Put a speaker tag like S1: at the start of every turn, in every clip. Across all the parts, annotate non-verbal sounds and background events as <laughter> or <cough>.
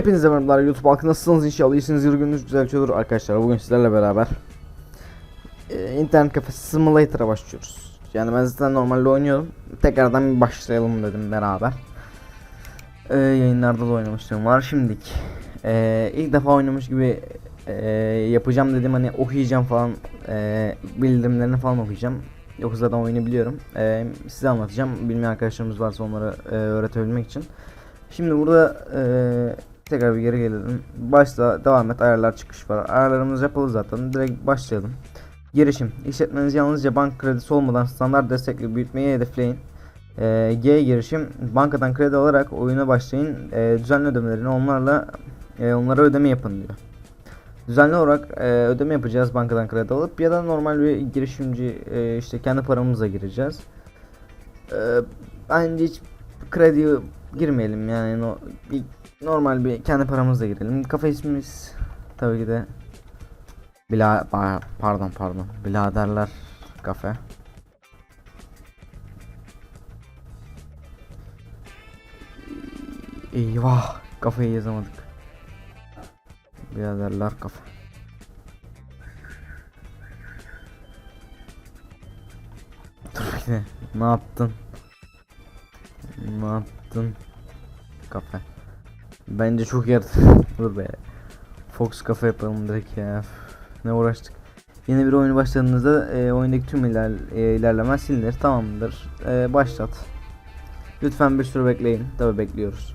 S1: Hepinize merhabalar YouTube halkı. Nasılsınız? İnşallah iyisiniz. Gününüz güzel geçiyordur arkadaşlar bugün sizlerle beraber e, internet kafe simulator'a başlıyoruz. Yani ben zaten normalde oynuyorum. Tekrardan bir başlayalım dedim beraber. E, yayınlarda da oynamıştım var şimdilik. E, ilk defa oynamış gibi e, yapacağım dedim. Hani okuyacağım falan e, bildirimlerini falan okuyacağım. Yoksa zaten oyunu biliyorum. E, size anlatacağım. Bilmeyen arkadaşlarımız varsa onları e, öğretebilmek için. Şimdi burada eee, tekrar bir geri gelelim. Başta devam et ayarlar çıkış var. Ayarlarımız yapılı zaten. Direkt başlayalım. Girişim. İşletmeniz yalnızca bank kredisi olmadan standart destekli büyütmeyi hedefleyin. Eee, G girişim. Bankadan kredi alarak oyuna başlayın. Eee, düzenli ödemelerini onlarla eee, onlara ödeme yapın diyor. Düzenli olarak eee, ödeme yapacağız bankadan kredi alıp ya da normal bir girişimci eee, işte kendi paramızla gireceğiz. Eee, bence hiç kredi girmeyelim yani no, normal bir kendi paramızla girelim. Kafe ismimiz tabii ki de Bila pardon pardon Biladerler kafe. Eyvah kafayı yazamadık. Biladerler kafe. Dur bekle. Ne yaptın? Ne yaptın? Kafe. Bence çok. <laughs> Dur be. Fox kafe yapalım direkt ya. Ne uğraştık. Yeni bir oyunu başladığınızda e, oyundaki tüm iler, e, ilerlemeler silinir. Tamamdır. E, başlat. Lütfen bir süre bekleyin. Tabi bekliyoruz.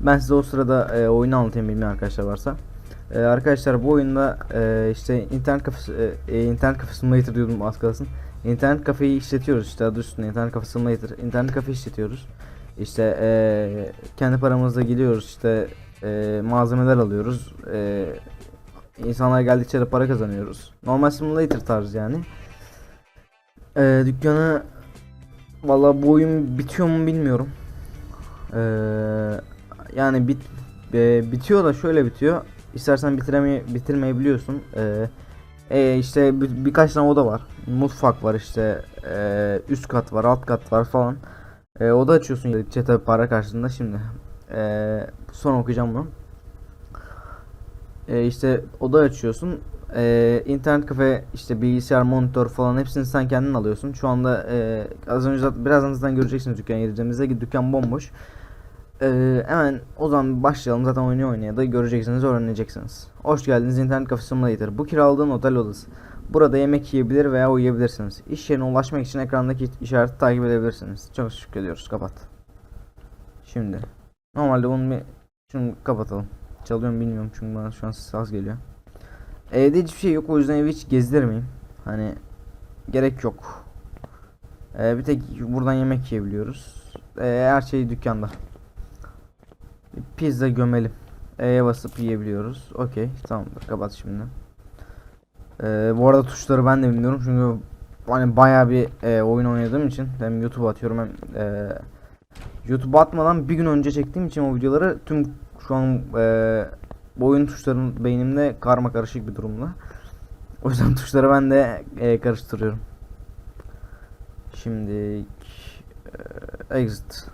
S1: Ben size o sırada e, oyunu anlatayım bilmeyen arkadaşlar varsa. E, arkadaşlar bu oyunda e, işte internet kafesi e, internet kafesi simulator diyordum az kalsın. İnternet kafeyi işletiyoruz işte adı üstünde internet kafesi simulator. İnternet kafe işletiyoruz. İşte eee, kendi paramızla gidiyoruz işte eee, malzemeler alıyoruz. Eee insanlar geldikçe de para kazanıyoruz. Normal simulator tarzı yani. Eee dükkanı Valla bu oyun bitiyor mu bilmiyorum. Eee, yani bit e, bitiyor da şöyle bitiyor. İstersen bitireme bitirmeyebiliyorsun. Eee e, işte bir, birkaç tane oda var. Mutfak var işte. eee, üst kat var, alt kat var falan. E, oda açıyorsun yedikçe tabi para karşılığında şimdi. E, sonra okuyacağım bunu. E, işte oda açıyorsun. E, internet kafe işte bilgisayar monitör falan hepsini sen kendin alıyorsun. Şu anda e, az önce zaten birazdan göreceksiniz dükkan gireceğimizde dükkan bomboş. E, hemen o zaman başlayalım zaten oynuyor oynaya da göreceksiniz öğreneceksiniz. Hoş geldiniz internet kafe simulator. Bu kiraladığın otel odası. Burada yemek yiyebilir veya uyuyabilirsiniz. İş yerine ulaşmak için ekrandaki işareti takip edebilirsiniz. Çok teşekkür ediyoruz. Kapat. Şimdi. Normalde bunu bir şunu kapatalım. Çalıyor mu bilmiyorum çünkü bana şu an ses az geliyor. Evde hiçbir şey yok o yüzden evi hiç gezdirmeyeyim. Hani gerek yok. Ee, bir tek buradan yemek yiyebiliyoruz. Ee, her şey dükkanda. Pizza gömelim. E'ye basıp yiyebiliyoruz. Okey tamamdır kapat şimdi. Ee, bu arada tuşları ben de bilmiyorum çünkü hani bayağı bir e, oyun oynadığım için hem YouTube atıyorum hem e, YouTube atmadan bir gün önce çektiğim için o videoları tüm şu an e, oyun tuşlarım beynimde karma karışık bir durumda. O yüzden <laughs> tuşları ben de e, karıştırıyorum. Şimdi e, exit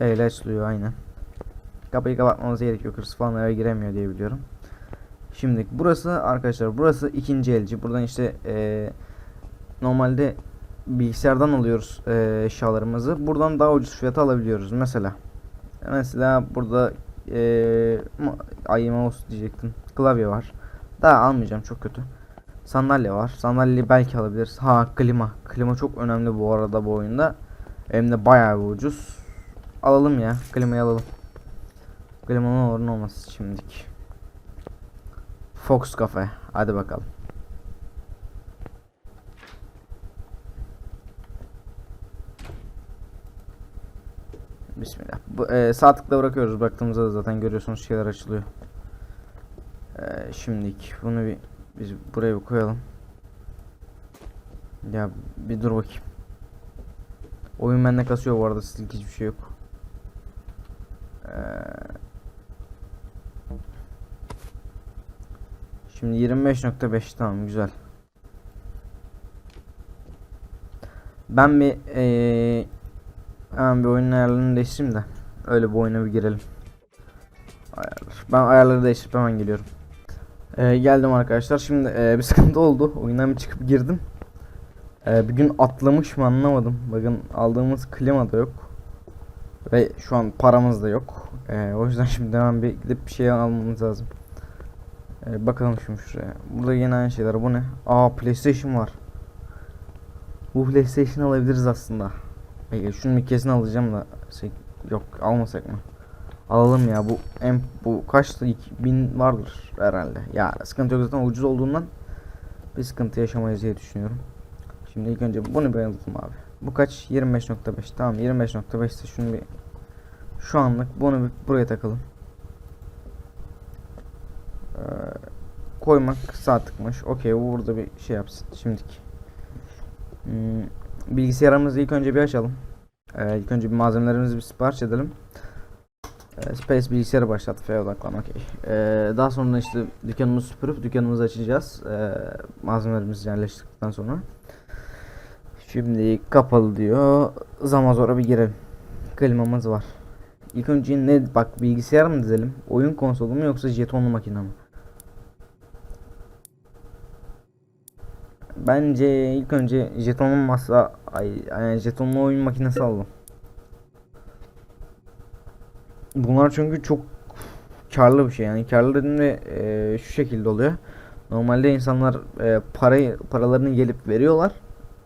S1: E ile açılıyor aynen. Kapıyı kapatmamız gerekiyor. Hırsız falan eve giremiyor diye biliyorum. Şimdi burası arkadaşlar burası ikinci elci. Buradan işte eee, normalde bilgisayardan alıyoruz eee, eşyalarımızı. Buradan daha ucuz fiyata alabiliyoruz. Mesela mesela burada ma- ay mouse diyecektim. Klavye var. Daha almayacağım çok kötü. Sandalye var. Sandalyeyi belki alabiliriz. Ha klima. Klima çok önemli bu arada bu oyunda. Hem de bayağı bir ucuz. Alalım ya. Klimayı alalım. Klima ne olur ne olmaz şimdilik. Fox Cafe. Hadi bakalım. Bismillah. Bu, e, sağ tıkla bırakıyoruz. Baktığımızda da zaten görüyorsunuz şeyler açılıyor. E, şimdilik bunu bir biz buraya bir koyalım. Ya bir dur bakayım. Oyun bende kasıyor bu arada sizlik hiçbir şey yok. Eee Şimdi 25.5 tamam güzel. Ben bir eee hemen bir oyun ayarlarını değiştireyim de öyle bir oyuna bir girelim. Ayarlar. Ben ayarları değiştirip hemen geliyorum. Ee, geldim arkadaşlar. Şimdi e, bir sıkıntı oldu. Oyundan bir çıkıp girdim. Ee, bir gün atlamış mı anlamadım. Bakın aldığımız klima da yok. Ve şu an paramız da yok. Ee, o yüzden <laughs> şimdi hemen bir gidip bir şey almamız lazım. Ee, bakalım şimdi şuraya. Burada yine aynı şeyler. Bu ne? Aa PlayStation var. Bu PlayStation alabiliriz aslında. Peki şunu bir kesin alacağım da yok almasak mı? Alalım ya bu en bu kaçtı 2000 vardır herhalde. Ya sıkıntı yok zaten ucuz olduğundan bir sıkıntı yaşamayız diye düşünüyorum. Şimdi ilk önce bunu bir alalım abi. Bu kaç? 25.5 tamam 25.5 ise şunu bir şu anlık bunu bir buraya takalım. Ee, koymak sağ tıkmış. Okey bu burada bir şey yapsın şimdiki. Hmm, bilgisayarımızı ilk önce bir açalım. Ee, ilk önce bir malzemelerimizi bir sipariş edelim. Ee, Space bilgisayarı başlat F odaklan okey. Ee, daha sonra işte dükkanımızı süpürüp dükkanımızı açacağız. Malzemelerimizi yerleştirdikten sonra. Şimdi kapalı diyor. Zamazora bir girelim. Klimamız var. İlk önce ne bak bilgisayar mı dizelim? Oyun konsolu mu yoksa jetonlu makine mi? Bence ilk önce jetonlu masa ay, ay jetonlu oyun makinesi alalım. Bunlar çünkü çok karlı bir şey yani karlı dediğimde e, şu şekilde oluyor. Normalde insanlar e, parayı paralarını gelip veriyorlar.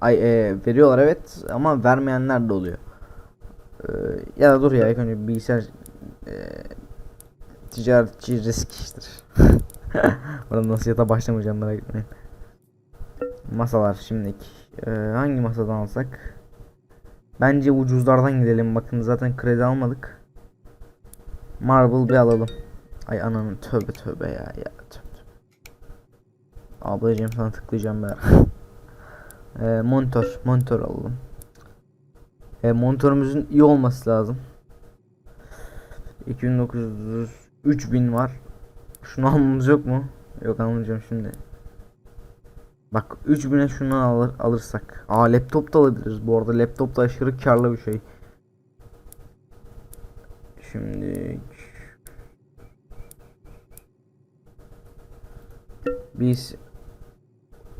S1: Ay e, veriyorlar evet ama vermeyenler de oluyor. E, ya da dur ya ilk önce bilgisayar e, ticaretçi risk iştir. <laughs> Burada nasihata başlamayacağım merak etmeyin. Masalar şimdilik. E, hangi masadan alsak? Bence ucuzlardan gidelim. Bakın zaten kredi almadık. Marble bir alalım. Ay ananın tövbe tövbe ya ya tövbe. Ablacığım sana tıklayacağım ben. <laughs> e, monitör monitör alalım. E, monitörümüzün iyi olması lazım. 2900 3000 var. Şunu almamız yok mu? Yok almayacağım şimdi. Bak 3000'e şunu alır, alırsak. Aa laptop da alabiliriz bu arada. Laptop da aşırı karlı bir şey. Şimdi biz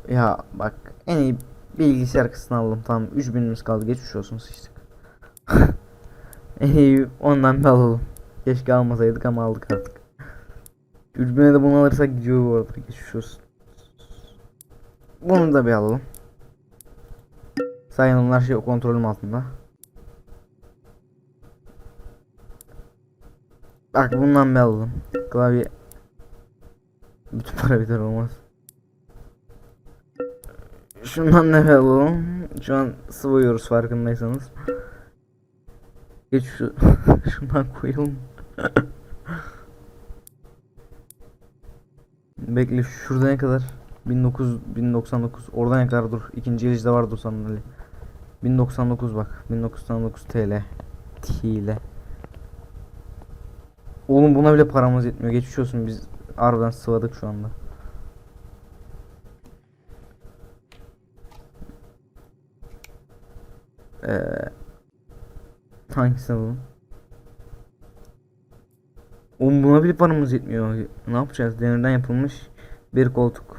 S1: ya bak en iyi bilgisayar kısmını aldım. Tamam 3000'imiz kaldı. Geçmiş olsun sıçtık. <laughs> En iyi ondan bir alalım. Keşke almasaydık ama aldık artık. 3000'e de bunu alırsak gidiyor bu arada. Geçmiş olsun bunu da bir alalım sayın onlar şey kontrolüm altında Bak bundan bir alalım. Klavye bütün para biter olmaz. Şundan ne alalım. Şu an sıvıyoruz farkındaysanız. Geç şu <laughs> şundan koyalım. Bekle şurada ne kadar? 1900 1099 orada ne kadar dur. İkinci elicide vardı o sandalye. 1099 bak. 1099 TL. TL. Oğlum buna bile paramız yetmiyor. Geçmiş olsun biz harbiden sıvadık şu anda. Ee, hangisini alalım? Oğlum buna bile paramız yetmiyor. Ne yapacağız? Demirden yapılmış bir koltuk.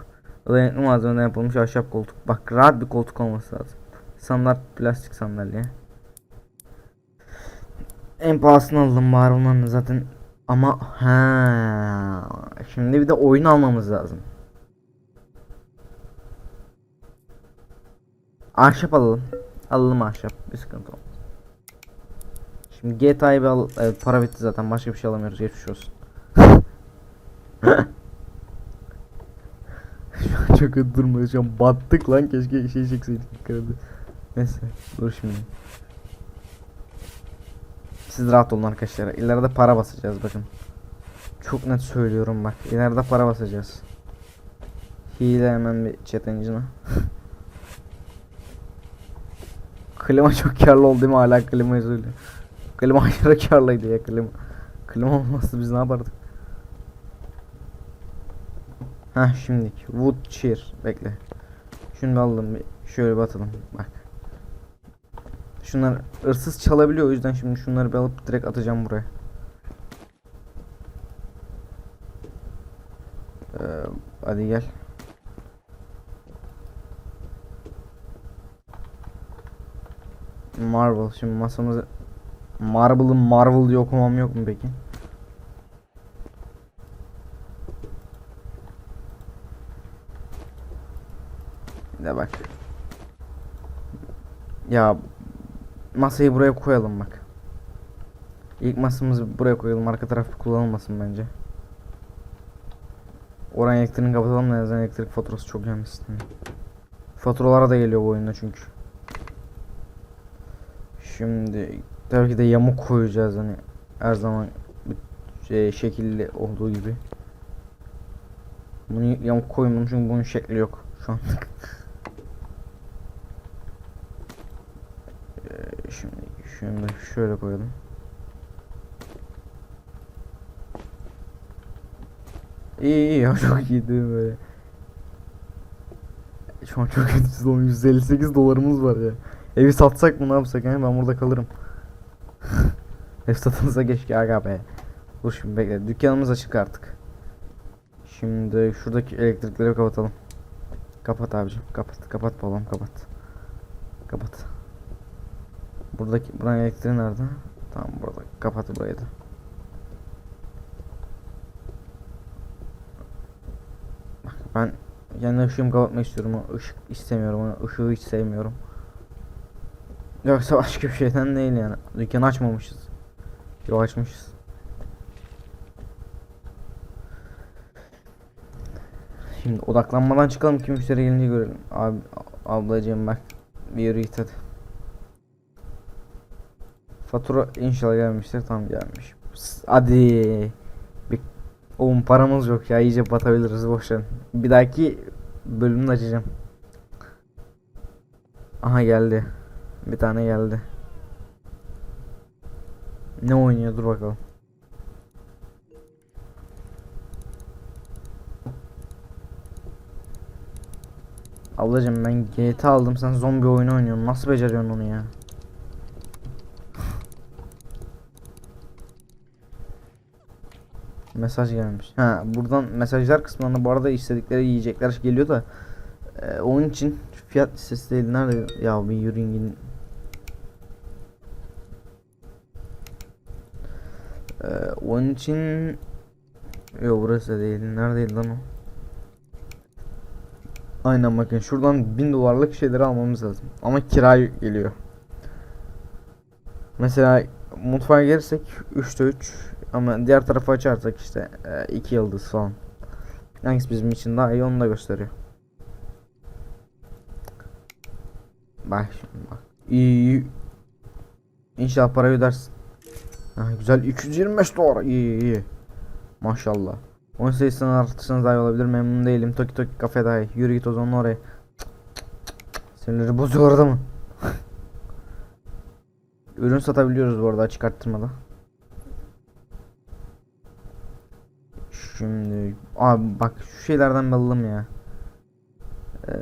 S1: Dayanıklı malzemeden yapılmış ahşap koltuk. Bak rahat bir koltuk olması lazım. Standart plastik sandalye. En pahalısını aldım bari onların zaten ama ha şimdi bir de oyun almamız lazım. Ahşap alalım. Alalım ahşap. Bir sıkıntı olmaz. Şimdi GTA'yı al. Evet, para bitti zaten. Başka bir şey alamıyoruz. Geçmiş olsun. <laughs> <laughs> çok durmuyor. Şu an battık lan. Keşke şey çekseydik. Kredi. Neyse. Dur şimdi. Siz rahat olun arkadaşlar. İleride para basacağız bakın. Çok net söylüyorum bak. İleride para basacağız. Hile hemen bir chat engine'a. <laughs> klima çok karlı oldu değil mi? Hala klimayı söylüyor. Klima <laughs> aşırı karlıydı ya klima. Klima olmazsa biz ne yapardık? Heh şimdilik. Wood cheer. Bekle. Şunu bir alalım. Bir şöyle bir atalım. Bak. Şunlar hırsız çalabiliyor o yüzden şimdi şunları bir alıp direkt atacağım buraya. Ee, hadi gel. Marvel şimdi masamızı Marvel'ın Marvel diye okumam yok mu peki? De bak. Ya masayı buraya koyalım bak. İlk masamızı buraya koyalım. Arka taraf kullanılmasın bence. Oran elektriğini kapatalım da yazan elektrik faturası çok gelmesin. Faturalara da geliyor bu oyunda çünkü. Şimdi tabii ki de yamuk koyacağız hani her zaman şey, şekilli olduğu gibi. Bunu yamuk koymadım çünkü bunun şekli yok şu an. <laughs> Şimdi şunu şöyle koyalım. İyi iyi <laughs> çok iyi değil mi böyle. Şu an çok oğlum 158 dolarımız var ya. Evi satsak mı ne yapsak yani ben burada kalırım. <laughs> Ev satılsa keşke aga be. Dur şimdi bekle dükkanımız açık artık. Şimdi şuradaki elektrikleri kapatalım. Kapat abicim kapat kapat babam kapat. Kapat. Buradaki buranın elektriği nerede? Tamam burada kapat burayı da. Bak ben kendi ışığımı kapatmak istiyorum. O ışık istemiyorum. O ışığı hiç sevmiyorum. Yoksa başka bir şeyden değil yani. Dükkanı açmamışız. Yok açmışız. Şimdi odaklanmadan çıkalım ki müşteri gelince görelim. Abi ablacığım bak bir yürü git hadi. Fatura inşallah gelmiştir. Tam gelmiş. Hadi. Bir Oğlum paramız yok ya iyice batabiliriz boşver. Bir dahaki bölümde açacağım. Aha geldi. Bir tane geldi. Ne oynuyor dur bakalım. Ablacım ben GTA aldım sen zombi oyunu oynuyorsun. Nasıl beceriyorsun onu ya? Mesaj gelmiş. Ha buradan mesajlar kısmında bu arada istedikleri yiyecekler geliyor da e, onun için fiyat listesi değil nerede ya bir yürüyün gidin. E, onun için yok burası değil neredeydi lan o? Aynen bakın şuradan 1000 dolarlık şeyleri almamız lazım. Ama kira geliyor. Mesela mutfağa gelirsek 3'te 3 ama diğer tarafa açarsak işte 2 yıldız falan. Hangisi bizim için daha iyi onu da gösteriyor. Bak şimdi bak. İyi. İnşallah parayı ödersin. Ha, güzel 225 dolar iyi iyi. Maşallah. Oyun sayısını artırsanız daha iyi olabilir. Memnun değilim. Toki Toki kafe daha iyi. Yürü git o zaman oraya. Sinirleri bozuyor orada mı? <laughs> Ürün satabiliyoruz bu arada açık. Şimdi abi bak şu şeylerden balalım ya. Ee,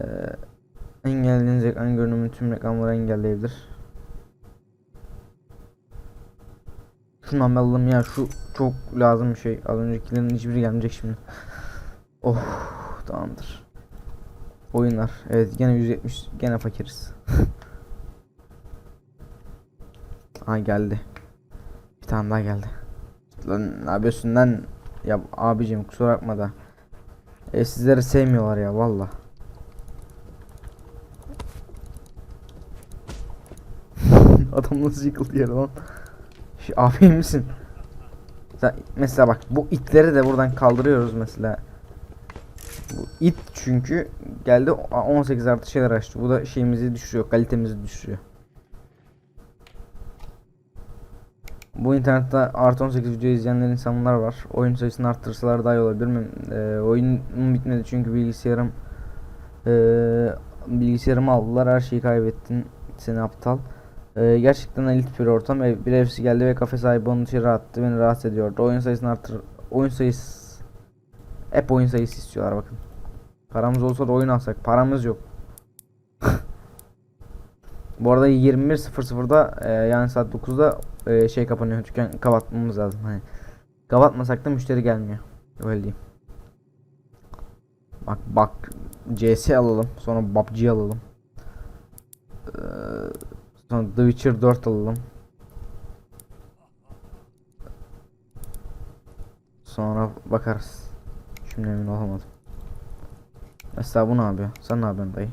S1: engellediğiniz ekran görünümü tüm reklamları engelleyebilir. Şundan balalım ya şu çok lazım bir şey. Az öncekilerin hiçbiri gelmeyecek şimdi. <laughs> Oh tamamdır. Oyunlar. Evet gene 170 gene fakiriz. <laughs> ha geldi. Bir tane daha geldi. Lan ne yapıyorsun lan? Ya abicim kusura bakma da. E sizleri sevmiyorlar ya valla. <laughs> Adam nasıl yıkıldı yere lan? Abi misin? Sen, mesela bak bu itleri de buradan kaldırıyoruz mesela. Bu it çünkü geldi 18 artı şeyler açtı. Bu da şeyimizi düşürüyor, kalitemizi düşürüyor. Bu internette artı 18 video izleyenler insanlar var. Oyun sayısını arttırsalar daha iyi olabilir mi? Ee, oyunum bitmedi çünkü bilgisayarım ee, bilgisayarımı aldılar. Her şeyi kaybettin. Seni aptal. Ee, gerçekten elit bir ortam. Ev, bir evsi geldi ve kafe sahibi onu içeri attı. Beni rahatsız ediyordu. Oyun sayısını arttır. Oyun sayısı hep oyun sayısı istiyorlar bakın. Paramız olsa da oyun alsak. Paramız yok. <laughs> Bu arada 21.00'da e, yani saat 9'da e, şey kapanıyor. Dükkan kapatmamız lazım. Hani kapatmasak da müşteri gelmiyor. Öyle diyeyim. Bak bak CS alalım. Sonra PUBG alalım. Ee, sonra The Witcher 4 alalım. Sonra bakarız. Şimdi emin olamadım. Mesela bu ne yapıyor? Sen ne yapıyorsun dayı?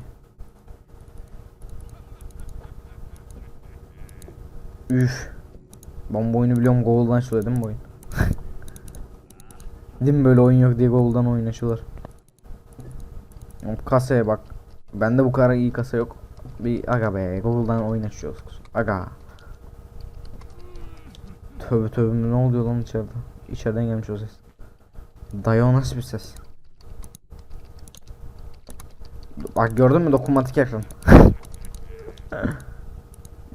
S1: Üf. Ben bu oyunu biliyorum Google'dan açılıyor değil mi bu oyun? <laughs> değil mi böyle oyun yok diye Google'dan oyun açılır. Kasaya bak. Bende bu kadar iyi kasa yok. Bir aga be Google'dan oyun açıyoruz. Aga. Tövbe tövbe ne oluyor lan içeride? İçeriden gelmiş o ses. Dayı o nasıl bir ses? Bak gördün mü dokunmatik ekran. <laughs>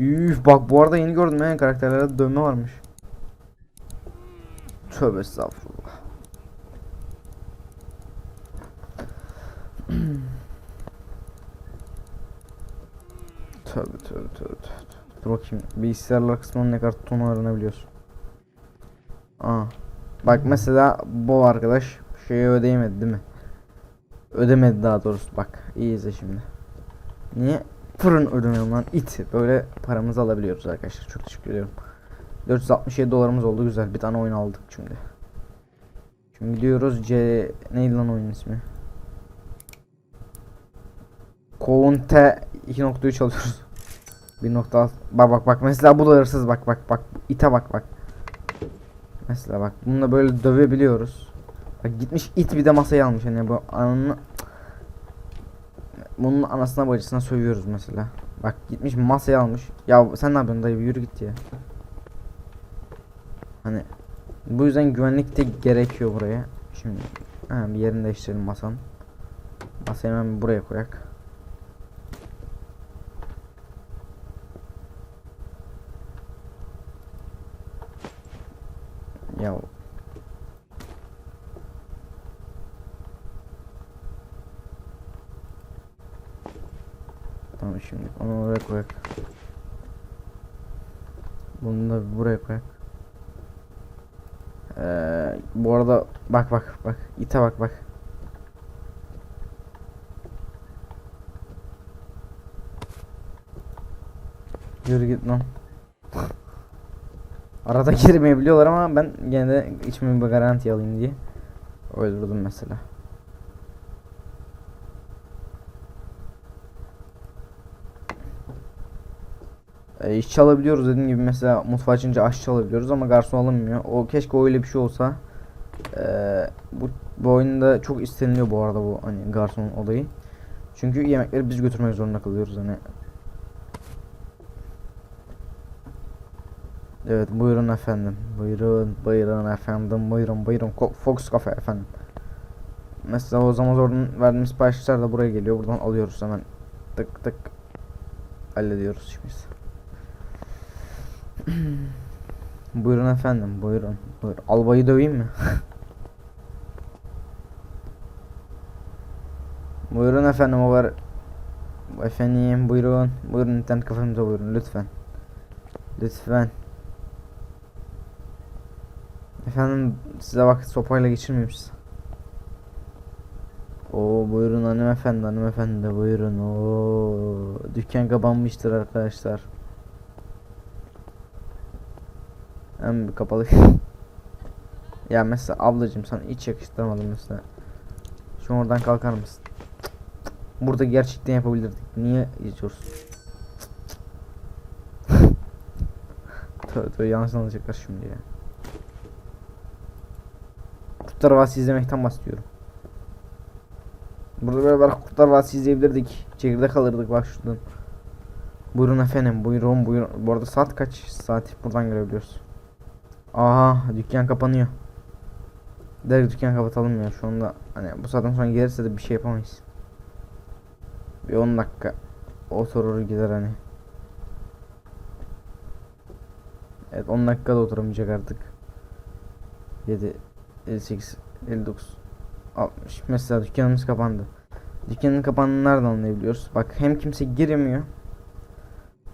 S1: Üf bak bu arada yeni gördüm ya karakterlerde dönme varmış. Tövbe estağfurullah. <clears throat> tövbe tövbe tövbe tövbe. Dur bakayım bilgisayarlar kısmının ne kadar tonu öğrenebiliyorsun. Aa. Bak mesela bu arkadaş şeyi ödeyemedi değil mi? Ödemedi daha doğrusu bak iyi izle şimdi. Niye fırın ödemiyorum it böyle paramızı alabiliyoruz arkadaşlar çok teşekkür ediyorum. 467 dolarımız oldu güzel bir tane oyun aldık şimdi. Şimdi gidiyoruz C neydi lan oyunun ismi? Conte 2.3 alıyoruz. <laughs> 1.6 bak bak bak mesela bu da hırsız bak bak bak ite bak bak. Mesela bak bununla böyle dövebiliyoruz. Bak gitmiş it bir de masayı almış hani bu anını bunun anasına bacısına sövüyoruz mesela. Bak gitmiş masayı almış. Ya sen ne yapıyorsun dayı yürü git ya. Hani bu yüzden güvenlik de gerekiyor buraya. Şimdi hemen bir yerini değiştirelim masanın. Masayı hemen buraya koyak. Ya Tamam şimdi onu oraya koyak. Bunu da buraya koyak. Ee, bu arada bak bak bak ite bak bak. Yürü git lan. Arada girmeyebiliyorlar ama ben gene de içime bir garanti alayım diye öldürdüm mesela. E, işçi alabiliyoruz dediğim gibi mesela mutfağı açınca aşçı alabiliyoruz ama garson alınmıyor. O keşke öyle bir şey olsa. E, bu, bu oyunda çok isteniliyor bu arada bu hani garson olayı. Çünkü yemekleri biz götürmek zorunda kalıyoruz hani. Evet buyurun efendim. Buyurun buyurun efendim. Buyurun buyurun. Fox Cafe efendim. Mesela o zaman oradan verdiğimiz siparişler de buraya geliyor. Buradan alıyoruz hemen. Tık tık. Hallediyoruz şimdi. Buyurun efendim buyurun. Buyur. Albayı döveyim mi? <laughs> buyurun efendim o var. Efendim buyurun. Buyurun internet kafemize buyurun lütfen. Lütfen. Efendim size vakit sopayla geçirmeyeyim size. Oo buyurun hanımefendi hanımefendi buyurun. Oo dükkan kapanmıştır arkadaşlar. Hem kapalı. <laughs> ya mesela ablacığım sana hiç yakıştırmadım mesela. Şu oradan kalkar mısın? Burada gerçekten yapabilirdik. Niye geçiyorsun? <laughs> Tövbe tövbe yanlış anlayacaklar şimdi ya. Kurtlar Vadisi izlemekten bahsediyorum. Burada beraber Kurtlar Vadisi izleyebilirdik. Çekirdek alırdık bak şuradan. Buyurun efendim buyurun buyurun. Bu arada saat kaç saat buradan görebiliyoruz. Aha dükkan kapanıyor. Direkt dükkan kapatalım ya şu anda hani bu saatten sonra gelirse de bir şey yapamayız. Bir 10 dakika oturur gider hani. Evet 10 dakikada oturamayacak artık. 7 58 59 60 mesela dükkanımız kapandı. Dükkanın kapandığını nereden anlayabiliyoruz? Bak hem kimse giremiyor.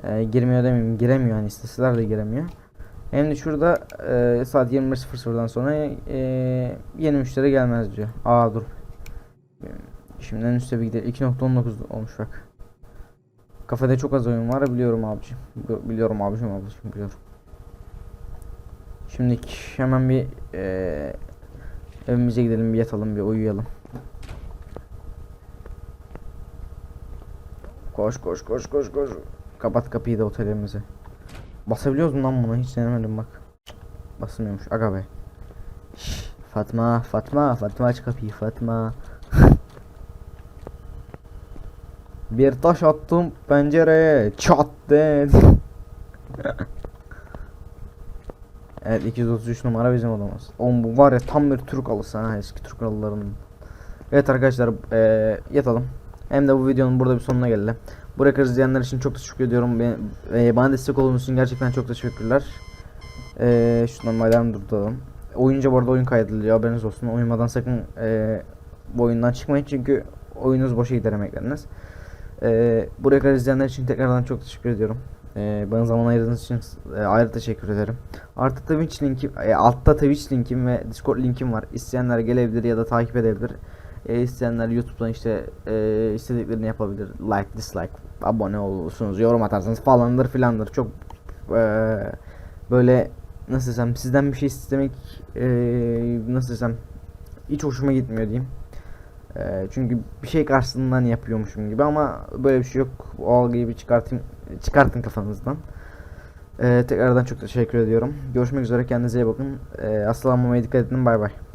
S1: Ee, girmiyor demeyeyim giremiyor hani isteseler de giremiyor. Hem şurada e, saat 21.00'dan sonra e, yeni müşteri gelmez diyor. Aa dur. Şimdiden üstte bir gidelim. 2.19 olmuş bak. Kafede çok az oyun var biliyorum abicim. Bi- Biliyorum abicim abicim biliyorum. Şimdi hemen bir eee evimize gidelim bir yatalım bir uyuyalım. Koş koş koş koş koş. Kapat kapıyı da otelimize. Basabiliyoruz mu lan buna? Hiç denemedim bak. Basılmıyormuş. Aga be. Şş, Fatma, Fatma, Fatma aç kapıyı Fatma. <laughs> Bir taş attım pencereye çat dedi. <laughs> evet 233 numara bizim odamız. Oğlum bu var ya tam bir Türk alısı ha eski Türk alılarının. Evet arkadaşlar eee, yatalım. Hem de bu videonun burada bir sonuna geldi. Buraya izleyenler için çok teşekkür ediyorum. Ben, eee, bana destek olduğunuz için gerçekten çok teşekkürler. Eee şuradan madem durduralım. Oyunca bu arada oyun kaydediliyor haberiniz olsun. Uyumadan sakın eee, bu oyundan çıkmayın çünkü oyununuz boşa gider emekleriniz. Eee buraya izleyenler için tekrardan çok teşekkür ediyorum. Eee bana zaman ayırdığınız için eee, ayrı teşekkür ederim. Artı Twitch linkim, e, altta Twitch linkim ve Discord linkim var. İsteyenler gelebilir ya da takip edebilir. E, isteyenler YouTube'dan işte e, istediklerini yapabilir. Like, dislike, abone olursunuz, yorum atarsanız falandır filandır. Çok e, böyle nasıl desem sizden bir şey istemek e, nasıl desem hiç hoşuma gitmiyor diyeyim. E, çünkü bir şey karşılığından yapıyormuşum gibi ama böyle bir şey yok. O algıyı bir çıkartayım, çıkartın kafanızdan. E, tekrardan çok teşekkür ediyorum. Görüşmek üzere kendinize iyi bakın. E, aslanmamaya dikkat edin. Bay bay.